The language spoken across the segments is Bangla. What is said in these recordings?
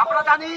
আমরা জানি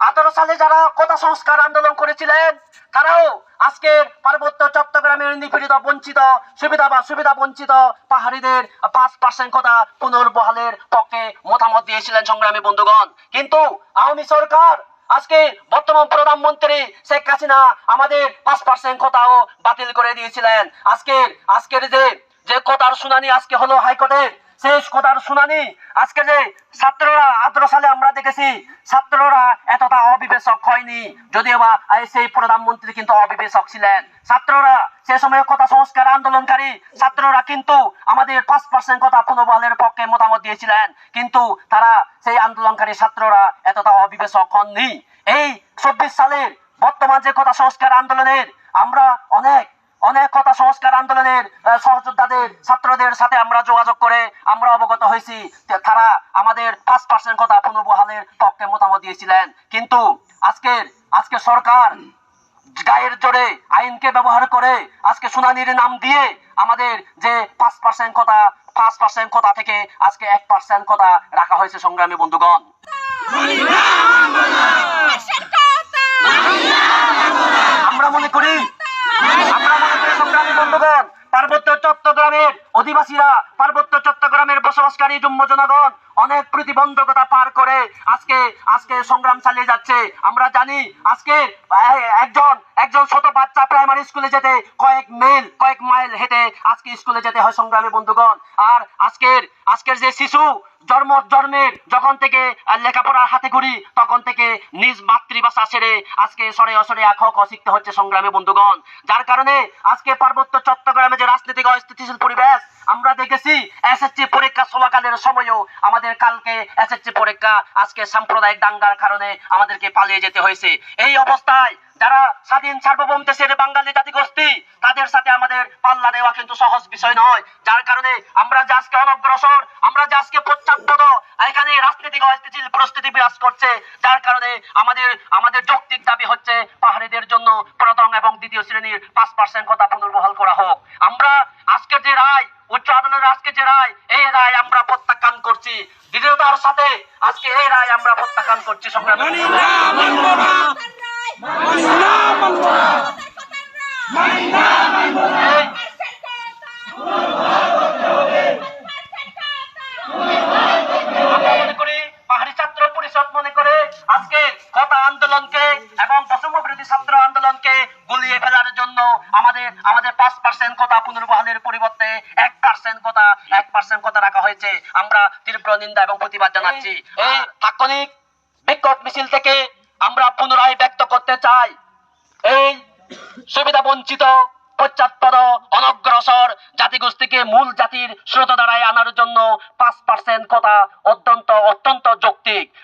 আঠারো সালে যারা কোটা সংস্কার আন্দোলন করেছিলেন, তারাও আজকের পার্বত্য চট্টগ্রামের নিপীড়িত, বঞ্চিত, সুবিধা বা সুবিধা বঞ্চিত পাহাড়িদের পাঁচ পার্সেন্ট কথা পুনর্বহালের পক্ষে মতামত দিয়েছিলেন সংগ্রামী বন্ধুগণ। কিন্তু আওয়ামী সরকার আজকে বর্তমান প্রধানমন্ত্রী শেখ হাসিনা আমাদের পাঁচ পার্সেন্ট কথাও বাতিল করে দিয়েছিলেন। আজকে আজকের যে যে কথার শুনানি আজকে হলো হাইকোর্টে শেষ কথার শুনানি। আজকে যে ছাত্ররা আঠারো সালে আমরা দেখেছি, ছাত্ররা এতটা অবিবেচক হয়নি। যদিও বা সেই প্রধানমন্ত্রী কিন্তু অবিবেচক ছিলেন। ছাত্ররা সে সময় কথা সংস্কার আন্দোলনকারী ছাত্ররা কিন্তু আমাদের পাঁচ পার্সেন্ট কথা পুনর্বহালের পক্ষে মতামত দিয়েছিলেন। কিন্তু তারা সেই আন্দোলনকারী ছাত্ররা এতটা অবিবেচক হননি। এই চব্বিশ সালের বর্তমান যে কথা সংস্কার আন্দোলনের, আমরা অনেক অনেক কথা সংস্কার আন্দোলনের সহযোদ্ধাদের ছাত্রদের সাথে আমরা যোগাযোগ করে আমরা অবগত হয়েছি তারা আমাদের পাঁচ পার্সেন্ট কথা পুনর্বহালের পক্ষে মতামত দিয়েছিলেন। কিন্তু আজকের আজকে সরকার গায়ের জোরে আইনকে ব্যবহার করে আজকে শুনানির নাম দিয়ে আমাদের যে পাঁচ পার্সেন্ট কথা পাঁচ পার্সেন্ট কথা থেকে আজকে এক পার্সেন্ট কথা রাখা হয়েছে সংগ্রামী বন্ধুগণ। আমরা মনে করি আমরা মনে করি সংগ্রামী বন্ধুগণ পার্বত্য চট্টগ্রামের অধিবাসীরা পার্বত্য চট্টগ্রামের বসবাসকারী জুম্ম জনগণ অনেক প্রতিবন্ধকতা পার করে আজকে আজকে সংগ্রাম চালিয়ে যাচ্ছে। আমরা জানি আজকে একজন একজন ছোট বাচ্চা প্রাইমারি স্কুলে যেতে কয়েক মেল কয়েক মাইল হেঁটে আজকে স্কুলে যেতে হয় সংগ্রামী বন্ধুগণ। আর আজকের আজকের যে শিশু জন্ম, জন্মের, যখন থেকে লেখাপড়ার হাতে ঘুরি, তখন থেকে নিজ মাতৃভাষা ছেড়ে আজকে সরে অসরে আখ, খ শিখতে হচ্ছে সংগ্রামী বন্ধুগণ। যার কারণে আজকে পার্বত্য চট্টগ্রামে যে রাজনৈতিক অস্থিতিশীল পরিবেশ আমরা দেখেছি এসএসসি পরীক্ষা চলাকালের সময়ও আমাদের কালকে এসএসসি পরীক্ষা আজকে সাম্প্রদায়িক দাঙ্গার কারণে আমাদেরকে পালিয়ে যেতে হয়েছে। এই অবস্থায় যারা স্বাধীন সার্বভৌম দেশের বাঙালি জাতিগোষ্ঠী, তাদের সাথে আমাদের পাল্লা দেওয়া কিন্তু সহজ বিষয় নয়। যার কারণে আমরা যে আজকে অনগ্রসর, আমরা যে আজকে প্রত্যাব্রত এখানে রাজনৈতিক অস্থিতিশীল পরিস্থিতি বিরাজ করছে, যার কারণে আমাদের আমাদের যৌক্তিক দাবি হচ্ছে পাহাড়িদের জন্য প্রথম এবং দ্বিতীয় শ্রেণির পাঁচ পার্সেন্ট কথা পুনর্বহাল করা হোক। আমরা আজকের যে রায় আজকে যে রায় এই রায় আমরা প্রত্যাখ্যান করছি। দৃঢ়তার সাথে আজকে এই রায় আমরা প্রত্যাখ্যান করছি সংগ্রামী। এই আমরা মনে করি পাহাড়ি ছাত্র পরিষদ মনে করে আজকে কথা আন্দোলনকে এবং বৈষম্য বিরোধী ছাত্র আন্দোলনকে গুলিয়ে ফেলার জন্য আমাদের আমাদের পাঁচ পার্সেন্ট কথা পুনর্বহালের পরিবর্তে এক পার্সেন্ট কথা এক পার্সেন্ট কথা রাখা হয়েছে। আমরা তীব্র নিন্দা এবং প্রতিবাদ জানাচ্ছি। এই তাৎক্ষণিক বিক্ষোভ মিছিল থেকে আমরা পুনরায় ব্যক্ত করতে চাই। এই সুবিধা বঞ্চিত পশ্চাৎপদ অনগ্রসর জাতিগোষ্ঠীকে মূল জাতির স্রোত দ্বারায় আনার জন্য পাঁচ পার্সেন্ট কথা অত্যন্ত অত্যন্ত যৌক্তিক।